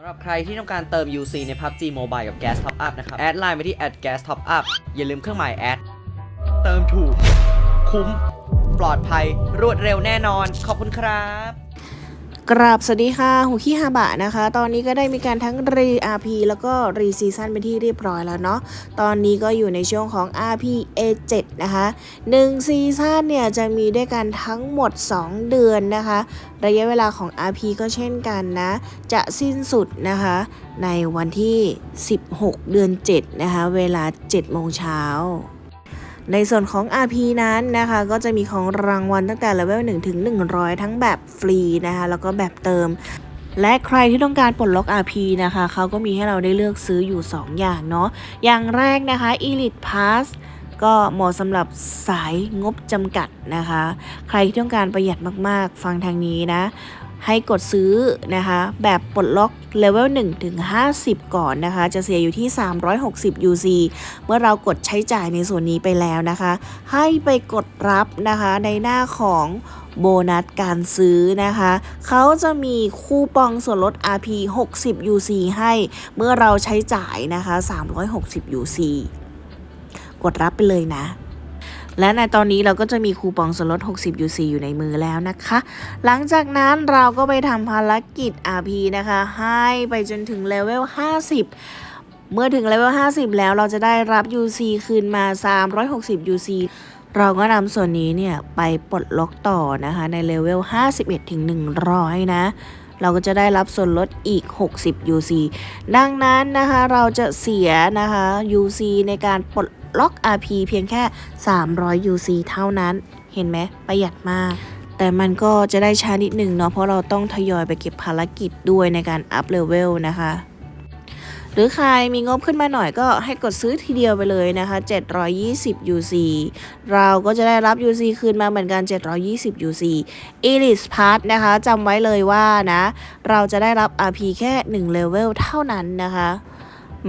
สำหรับใครที่ต้องการเติม UC ใน PUBG Mobile กับ Gas Top Up นะครับ แอดไลน์ไปที่ @gas top up อย่าลืมเครื่องหมายแอด เติมถูก คุ้ม ปลอดภัย รวดเร็วแน่นอน ขอบคุณครับ กราบสวัสดีค่ะหูขี้ฮาบะนะคะ ตอนนี้ก็ได้มีการทั้งรี RP แล้วก็รีซีซั่นเป็นที่เรียบร้อยแล้วเนาะตอนนี้ก็อยู่ในช่วงของ RP A7 นะคะ1ซีซั่นเนี่ยจะมีด้วยกันทั้งหมด 2 เดือนนะคะ ระยะเวลาของ RP ก็เช่นกันนะ จะสิ้นสุดนะคะในวันที่ 16 เดือน 7 นะคะ เวลา7โมงเช้า ในส่วนของ RP นั้นนะคะ ก็จะมีของรางวัลตั้งแต่เลเวล1ถึง 100 ทั้งแบบฟรีนะคะ แล้วก็แบบเติมและใครที่ต้องการปลดล็อก RP นะคะ เขาก็มีให้เราได้เลือกซื้ออยู่ 2 อย่างเนาะ อย่างแรกนะคะ Elite Pass ก็เหมาะสำหรับสายงบจำกัดนะคะ ใครที่ต้องการประหยัดมากๆ ฟังทางนี้นะ ให้กดซื้อนะคะแบบปลดล็อกเลเวล1ถึง50 ก่อนนะคะ จะเสียอยู่ที่ 360 UC เมื่อเรากดใช้จ่ายในส่วนนี้ไปแล้วนะคะ ให้ไปกดรับนะคะในหน้าของโบนัสการซื้อนะคะ เขาจะมีคูปองส่วนลด RP 60 UC ให้เมื่อเราใช้จ่ายนะคะ 360 UC กดรับไปเลยนะ และในตอนนี้เราก็จะมีคูปองส่วนลด 60 UC อยู่ในมือแล้วนะคะ หลังจากนั้นเราก็ไปทำภารกิจ RP นะคะ ให้ไปจนถึงเลเวล 50เมื่อถึงเลเวล 50 แล้วเราจะได้รับ UC คืนมา 360 UC เราก็นำส่วนนี้เนี่ย ไปปลดล็อกต่อนะคะ ในเลเวล 51 ถึง 100 นะ เราก็จะได้รับส่วนลดอีก 60 UC ดังนั้นนะคะ เราจะเสียนะคะ UC ในการปลด ล็อก RP เพียงแค่ 300 UC เท่านั้น เห็นไหมประหยัดมาก แต่มันก็จะได้ช้านิดหนึ่งเนาะเพราะเราต้องทยอยไปเก็บภารกิจด้วยในการอัพเลเวลนะคะหรือใครมีงบขึ้นมาหน่อยก็ให้กดซื้อทีเดียวไปเลยนะคะ 720 UC เราก็จะได้รับ UC คืนมาเหมือนกัน 720 UC Elite Pass นะคะจำไว้เลยว่านะ เราจะได้รับ RP แค่ 1 เลเวลเท่านั้นนะคะ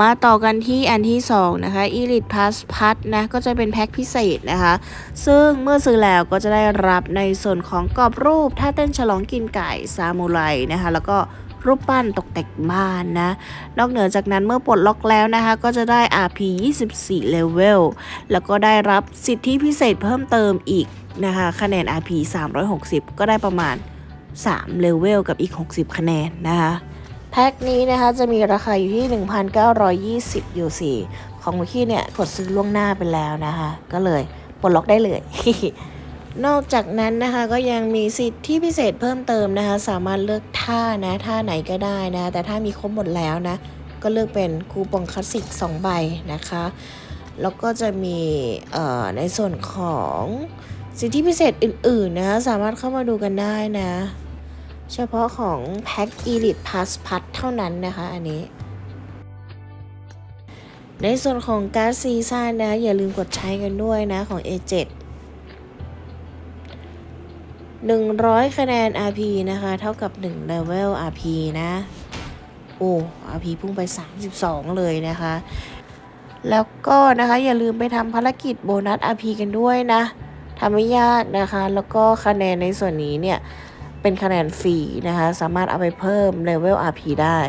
มาต่อกันที่อันที่ 2 นะคะ Elite Pass Pass นะก็จะเป็นแพ็คพิเศษนะคะ ซึ่งเมื่อซื้อแล้วก็จะได้รับในส่วนของกรอบรูป ท่าเต้นฉลองกินไก่ซามูไรนะคะ แล้วก็รูปปั้นตกแต่งบ้านนะ นอกเหนือจากนั้นเมื่อปลดล็อกแล้วนะคะ ก็จะได้ RP 24 level แล้วก็ได้รับสิทธิพิเศษเพิ่มเติมอีกนะคะ คะแนน RP 360 ก็ได้ประมาณ3 level กับอีก 60 คะแนนนะคะ แพ็คนี้นะคะจะมีราคาอยู่ที่ 1,920 UC ของมุกี้เนี่ยกดซื้อล่วงหน้าไปแล้วนะคะ ก็เลยปลดล็อกได้เลย นอกจากนั้นนะคะก็ยังมีสิทธิพิเศษเพิ่มเติมนะคะ สามารถเลือกท่านะท่าไหนก็ได้นะ แต่ถ้ามีครบหมดแล้วนะ ก็เลือกเป็นคูปองคลาสสิก2ใบนะคะ แล้วก็จะมีในส่วนของสิทธิพิเศษอื่นๆนะคะสามารถเข้ามาดูกันได้นะ เฉพาะของแพ็ค Elite Pass Pass เท่านั้นนะคะอันนี้ ในส่วนของการ์ดซีซ่านนะอย่าลืมกดใช้กันด้วยนะของ A7 100 คะแนน RP นะคะ เท่ากับ 1 level RP นะ โอ้ RP พุ่งไป 32 เลยนะคะ แล้วก็นะคะอย่าลืมไปทำภารกิจโบนัส RP กันด้วยนะทำไม่ยากนะคะ แล้วก็คะแนนในส่วนนี้เนี่ย เป็นคะแนนฟรีนะคะ สามารถเอาไปเพิ่มเลเวล RP ได้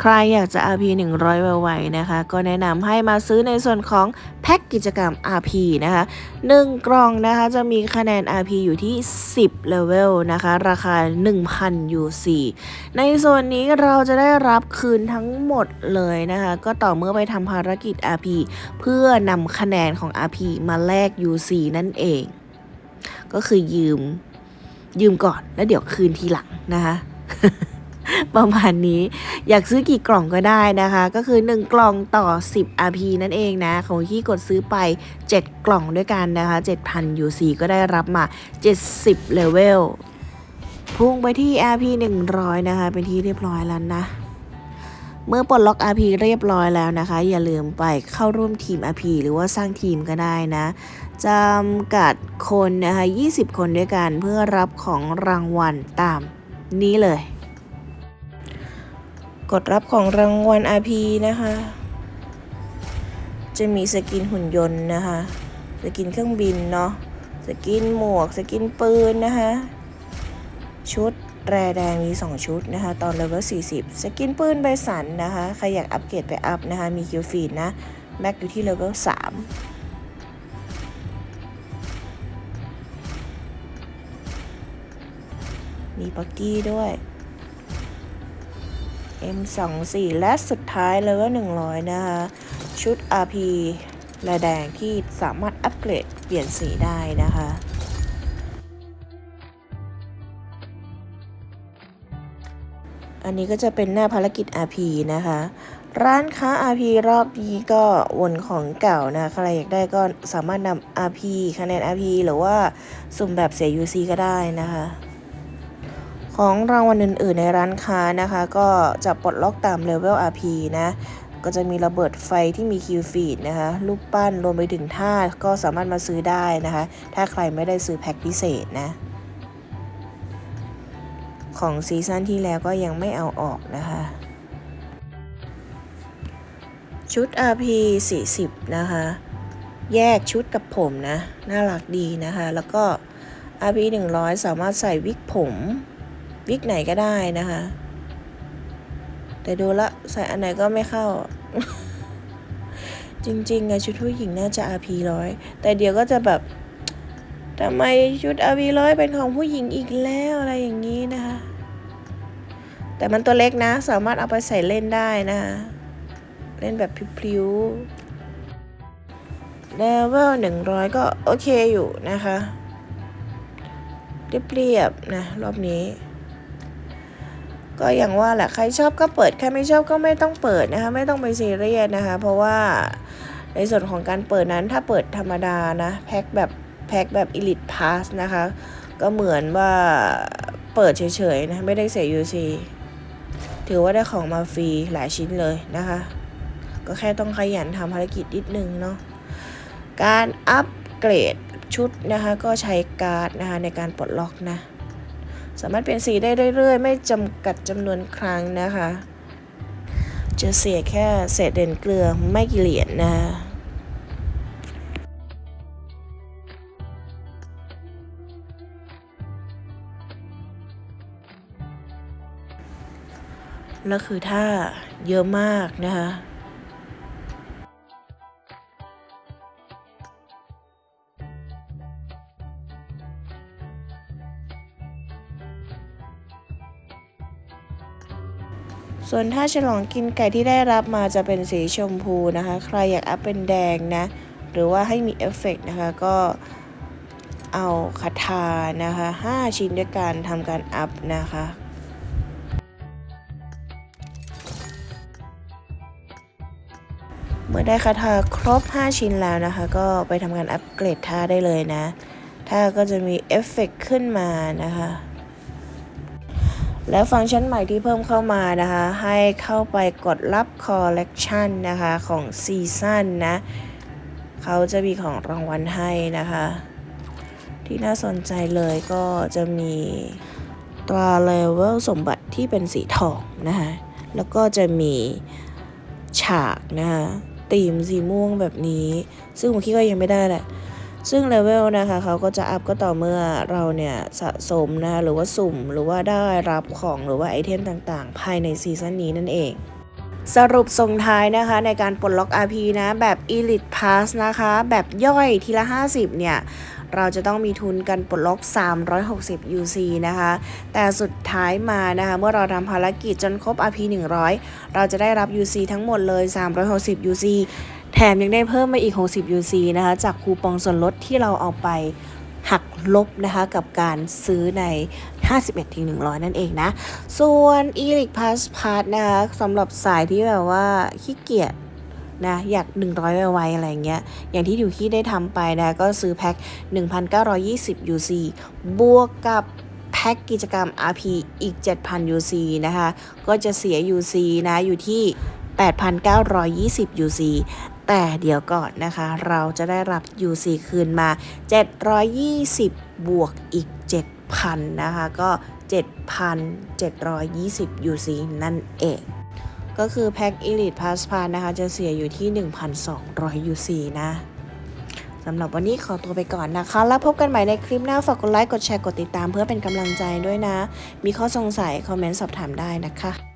ใครอยากจะ RP 100 ไวๆนะคะ ก็แนะนำให้มาซื้อในส่วนของแพ็กกิจกรรม RP นะคะ1กล่องนะคะจะมีคะแนน RP อยู่ที่ 10เลเวลนะคะ ราคา 1,000 UC ในส่วนนี้เราจะได้รับคืนทั้งหมดเลยนะคะ ก็ต่อเมื่อไปทำภารกิจ RP เพื่อนำคะแนนของ RP มาแลก UC นั่นเอง ก็คือยืม ยืมก่อนแล้วเดี๋ยวคืนทีหลังนะคะประมาณนี้อยากซื้อกี่กล่องก็ได้นะคะ ก็คือ 1 กล่องต่อ 10 RP นั่นเองนะของที่กดซื้อไป 7 กล่องด้วยกันนะคะ 7,000 UC ก็ได้รับมา 70เลเวลพุ่งไปที่ RP 100 นะคะ เป็นที่เรียบร้อยแล้วนะ เมื่อปลดล็อก RP เรียบร้อยแล้วนะคะ อย่าลืมไปเข้าร่วมทีม RP หรือว่าสร้างทีมก็ได้นะ จำกัดคนนะคะ20 คนด้วยกันเพื่อรับของรางวัลตามนี้เลย กดรับของรางวัล RP นะคะ จะมีสกินหุ่นยนต์นะคะ สกินเครื่องบินเนาะ สกินหมวก สกินปืนนะคะ ชุดแรแดงมี 2 ชุดนะคะ ตอนเลเวล40 สกินปืนใบสันนะคะ ใครอยากอัปเกรดไปอัพนะคะ มีคิวฟีดนะ แม็กอยู่ที่เลเวล3 มีปักกี้ด้วย M24 และสุดท้ายเลเวล100 นะคะ ชุด RP แรแดงที่สามารถอัปเกรดเปลี่ยนสีได้นะคะอันนี้ก็จะเป็นหน้าภารกิจ RP นะคะ ร้านค้า RP รอบนี้ก็วนของเก่านะ ใครอยากได้ก็สามารถนำ RP คะแนน RP หรือว่าสุ่มแบบเสีย UC ก็ได้นะคะ ของรางวัลอื่นๆ ในร้านค้านะคะ ก็จะปลดล็อกตามเลเวล RP นะ ก็จะมีระเบิดไฟที่มีคิวฟีดนะคะรูปปั้นรวมไปถึงท่าก็สามารถมาซื้อได้นะคะ ถ้าใครไม่ได้ซื้อแพ็คพิเศษนะ ของซีซั่นที่แล้วก็ยังไม่เอาออกนะคะชุด RP 40 นะคะ แยกชุดกับผมนะ น่ารักดีนะคะ แล้วก็ RP 100 สามารถใส่วิกผม วิกไหนก็ได้นะคะ แต่ดูละใส่อันไหนก็ไม่เข้า จริงๆอะชุดผู้หญิงน่าจะ RP ร้อยแต่เดี๋ยวก็จะแบบทำไมชุด RP ร้อยเป็นของผู้หญิงอีกแล้วอะไรอย่างนี้นะคะ แต่มันตัวเล็กนะ สามารถเอาไปใส่เล่นได้นะคะเล่นแบบพริ้วๆเลเวลหนึ่งร้อยก็โอเคอยู่นะคะ เรียบๆนะ รอบนี้ ก็อย่างว่าแหละใครชอบก็เปิดใครไม่ชอบก็ไม่ต้องเปิดนะคะไม่ต้องไปซีเรียสนะคะ เพราะว่าในส่วนของการเปิดนั้นถ้าเปิดธรรมดานะแพ็คแบบแพ็คแบบ Elite Pass นะคะ ก็เหมือนว่าเปิดเฉยๆนะไม่ได้เสีย UC ถือว่าได้ของมาฟรีหลายชิ้นเลยนะคะ ก็แค่ต้องขยันทำภารกิจนิดนึงเนาะการอัปเกรดชุดนะคะก็ใช้การ์ดนะคะในการปลดล็อกนะ สามารถเปลี่ยนสีได้เรื่อยๆ ไม่จำกัดจำนวนครั้งนะคะ จะเสียแค่เศษเด่นเกลือไม่กี่เหรียญนะแล้วคือถ้าเยอะมากนะคะ ส่วนถ้าฉลองกินไก่ที่ได้รับมาจะเป็นสีชมพูนะคะ ใครอยากอัพเป็นแดงนะ หรือว่าให้มีเอฟเฟกต์นะคะก็เอาคาถานะคะ 5 ชิ้นด้วยกันทำการอัพนะคะเมื่อได้คาถาครบ 5 ชิ้นแล้วนะคะ ก็ไปทำการอัปเกรดท่าได้เลยนะท่าก็จะมีเอฟเฟกต์ขึ้นมานะคะ แล้วฟังก์ชันใหม่ที่เพิ่มเข้ามานะคะ ให้เข้าไปกดรับคอลเลกชันนะคะของซีซั่นนะ เขาจะมีของรางวัลให้นะคะ ที่น่าสนใจเลยก็จะมีตราเลเวลสมบัติที่เป็นสีทองนะคะ แล้วก็จะมีฉากนะคะตีมสีม่วงแบบนี้ ซึ่งผมคิดว่ายังไม่ได้แหละ ซึ่งเลเวลนะคะเขาก็จะอัพก็ต่อเมื่อเราเนี่ยสะสมนะคะหรือว่าสุ่มหรือว่าได้รับของหรือว่าไอเทมต่างๆ ภายในซีซั่นนี้นั่นเองสรุปส่งท้ายนะคะในการปลดล็อก RP นะ แบบ Elite Pass นะคะ แบบย่อยทีละ 50 เนี่ย เราจะต้องมีทุนกันปลดล็อก 360 UC นะคะ แต่สุดท้ายมานะคะ เมื่อเราทำภารกิจจนครบ RP 100 เราจะได้รับ UC ทั้งหมดเลย 360 UC แถมยังได้เพิ่มมาอีก 60 UC นะคะจากคูปองส่วนลดที่เราเอาไปหักลบนะคะกับการซื้อใน 51ถึง100 นั่นเองนะ ส่วน e l i t Pass Pass นะคะสำหรับสายที่แบบว่าขี้เกียจนะอยาก 100 ไวๆอะไรเงี้ย อย่างที่ดิวคี้ได้ทำไปนะ ก็ซื้อแพ็ค 1,920 UC บวกกับแพ็คกิจกรรม RP อีก 7,000 UC นะคะ ก็จะเสีย UC นะ อยู่ที่ 8,920 UC แต่เดี๋ยวก่อนนะคะ เราจะได้รับ UC คืนมา 720 บวกอีก 7,000 นะคะ ก็ 7,720 UC นั่นเองก็คือแพ็ค Elite Pass Pass นะคะ จะเสียอยู่ที่ 1,200 UC นะสำหรับวันนี้ขอตัวไปก่อนนะคะ แล้วพบกันใหม่ในคลิปหน้า ฝากกดไลค์ กดแชร์ กดติดตามเพื่อเป็นกำลังใจด้วยนะ มีข้อสงสัย คอมเมนต์สอบถามได้นะคะ